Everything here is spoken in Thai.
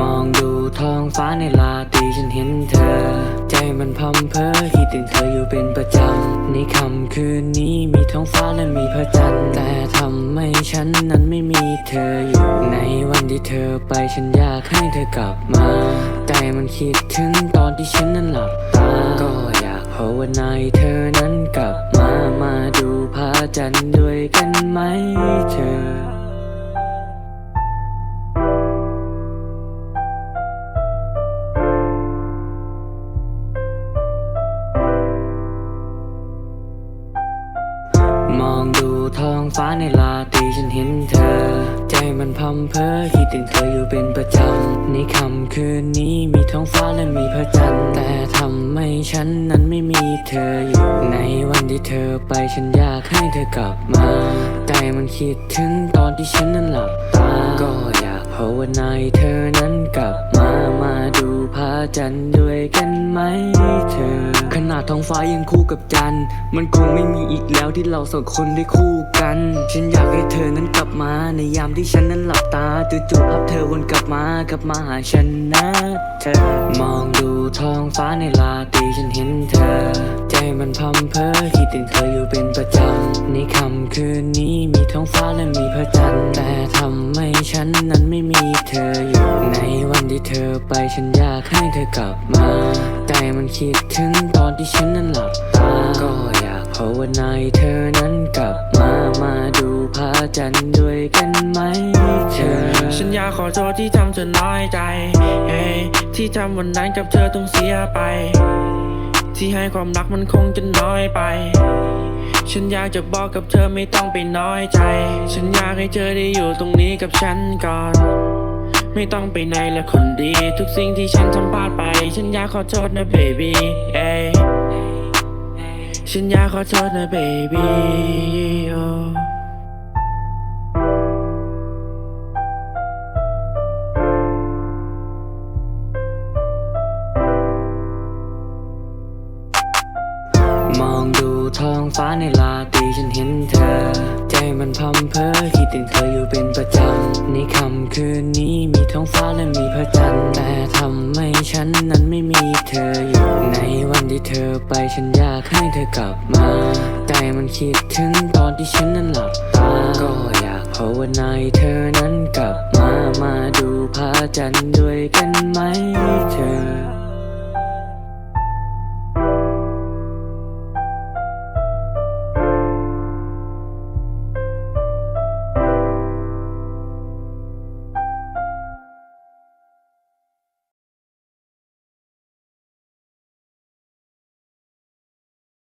มองดูท้องฟ้าในลาตีฉันเห็นเธอ ใจมันพัมเพอคิดถึงเธออยู่เป็นประจำ ในค่ำคืนนี้มีท้องฟ้าและมีพระจันทร์ แต่ทำให้ฉันนั้นไม่มีเธออยู่ ในวันที่เธอไปฉันอยากให้เธอกลับมา ใจมันคิดถึงตอนที่ฉันนั้นหลับตา ก็อยากภาวนาเธอนั้นกลับมา มาดูพระจันทร์ด้วยกันไหมเธอ มองดูท้องฟ้าในลาตีฉันเห็นเธอ ใจมันพัมเพอคิดถึงเธออยู่เป็นประจำ ในค่ำคืนนี้มีท้องฟ้าและมีพระจันทร์แต่ทำให้ฉันนั้นไม่มีเธออยู่ ในวันที่เธอไปฉันอยากให้เธอกลับมา ใจมันคิดถึงตอนที่ฉันนั้นหลับตา ก็อยากภาวนาให้เธอนั้นกลับมามาดู จันด้วยกันไหมเธอ ขนาดท้องฟ้ายังคู่กับจัน มันคงไม่มีอีกแล้วที่เราสองคนได้คู่กัน ฉันอยากให้เธอนั้นกลับมา ในยามที่ฉันนั้นหลับตาจู่ๆภาพเธอวนกลับมากลับมาหาฉันนะเธอ มองดูท้องฟ้าในลาตรีฉันเห็นเธอ ใจมันพัมเพอคิดถึงเธออยู่เป็นประจำในค่ำคืนนี้มีท้องฟ้าและมีพระจันทร์แต่ทำให้ฉันนั้นไม่มีเธออยู่ เธอไปฉันอยากให้เธอกลับมาใจมันคิดถึงตอนที่ฉันนั้นหลับตา ก็อยากภาวนาให้เธอนั้นกลับมา มาดูพระจันทร์ด้วยกันไหมเธอ ฉันอยากขอโทษที่ทำเธอน้อยใจ เฮ้ยที่ทำวันนั้นกับเธอต้องเสียไป ที่ให้ความรักมันคงจะน้อยไปฉันอยากจะบอกกับเธอไม่ต้องไปน้อยใจ ฉันอยากให้เธอได้อยู่ตรงนี้กับฉันก่อน ไม่ต้องไปไหนและคนดี ทุกสิ่งที่ฉันทำพลาดไป ฉันอยากขอโทษนะ baby เอ้ฉันอยากขอโทษนะ baby oh ฟ้าในลาตีฉันเห็นเธอ ใจมันพัมเพอคิดถึงเธออยู่เป็นประจำในค่ำคืนนี้มีท้องฟ้าและมีพระจันทร์แต่ทำให้ฉันนั้นไม่มีเธออยู่ในวันที่เธอไปฉันอยากให้เธอกลับมา ใจมันคิดถึงตอนที่ฉันนั้นหลับตาก็อยากภาวนาเธอนั้นกลับมามาดูพระจันทร์ด้วยกันไหมเธอ